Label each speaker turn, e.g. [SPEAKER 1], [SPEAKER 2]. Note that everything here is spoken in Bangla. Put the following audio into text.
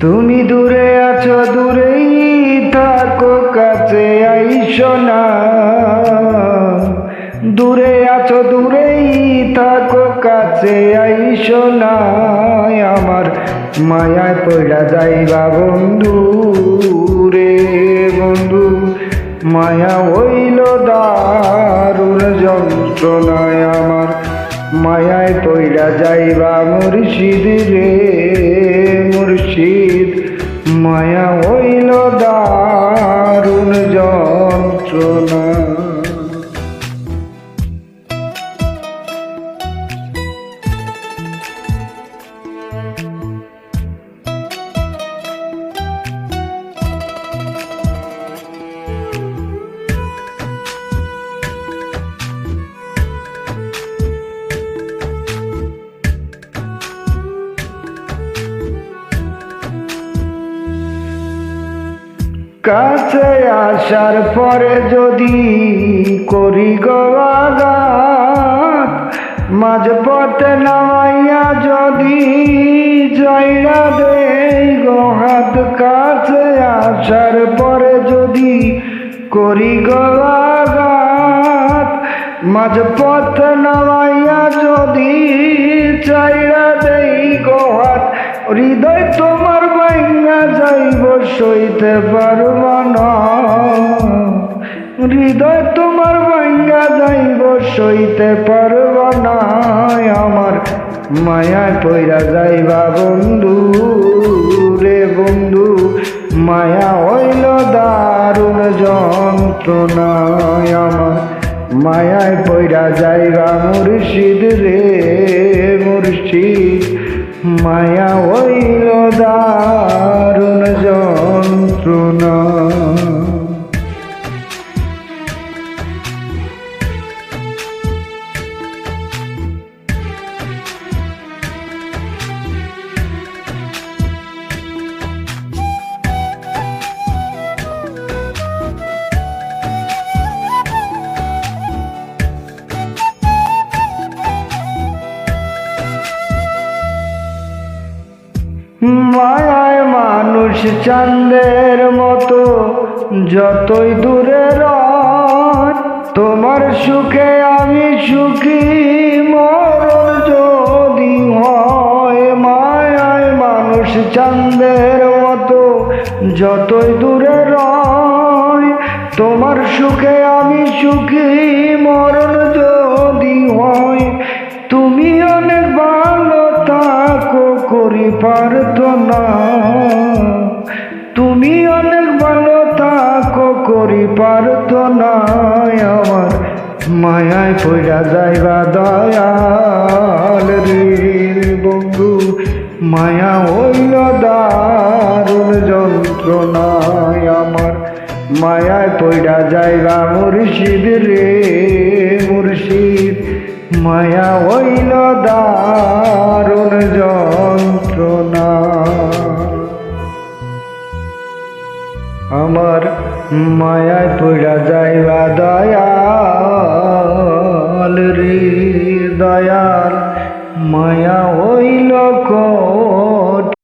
[SPEAKER 1] তুমি দূরে আছো, দূরেই থাকো, কাছে আইসো না। দূরে আছো, দূরেই থাকো, কাছে আইসো না। আমার মায়ায় পড়া যাইবা বন্ধু রে বন্ধু। মায়া হইল দারুণ যন্ত্রণায় আমার মায়ায় পইরা যাইবা মুর্শিদ রে মুর্শিদ। মায়া হইল দারুণ কাছে আসার পরে যদি করি গবাগাত মাঝ পথে নামাইয়া যদি জয়রা দেই গোহাত কাছে আসার পরে যদি করি গবাগাত মাঝ পথে নামাইয়া যদি চাইরা দেই গোহাত হৃদয় তোমার সইতে পারব না। হৃদয় তোমার বাইঙ্গা যাইব, সইতে পারব না। আমার মায়ায় পইরা যাইবা বন্ধু রে বন্ধু, মায়া হইল দারুণ যন্ত্রণায় আমার মায়ায় পইরা যাইবা মুর্শিদ রে মুর্শিদ, মায়া হইল দারুণ যন্ত্রণা মায়ায় মানুষ চান্দের মতো যতই দূরে তোমার সুখে আমি সুখী, মরণ যদি হয় মায়ায় মানুষ চান্দের মতো যতই দূরে রয় তোমার সুখে আমি সুখী, মরণ করি পারত না আমার মায়ায় পইরা যাইবা দয়াল রে বন্ধু, মায়া হইল দারুণ যন্ত্রণায় আমার মায়ায় পইরা যাইবা মুর্শিদ রে মুর্শিদ, মায়া হইল দারুণ যন্ত্রণা মায়ায় পইরা যাইবা দয়াল রে দয়াল মায়া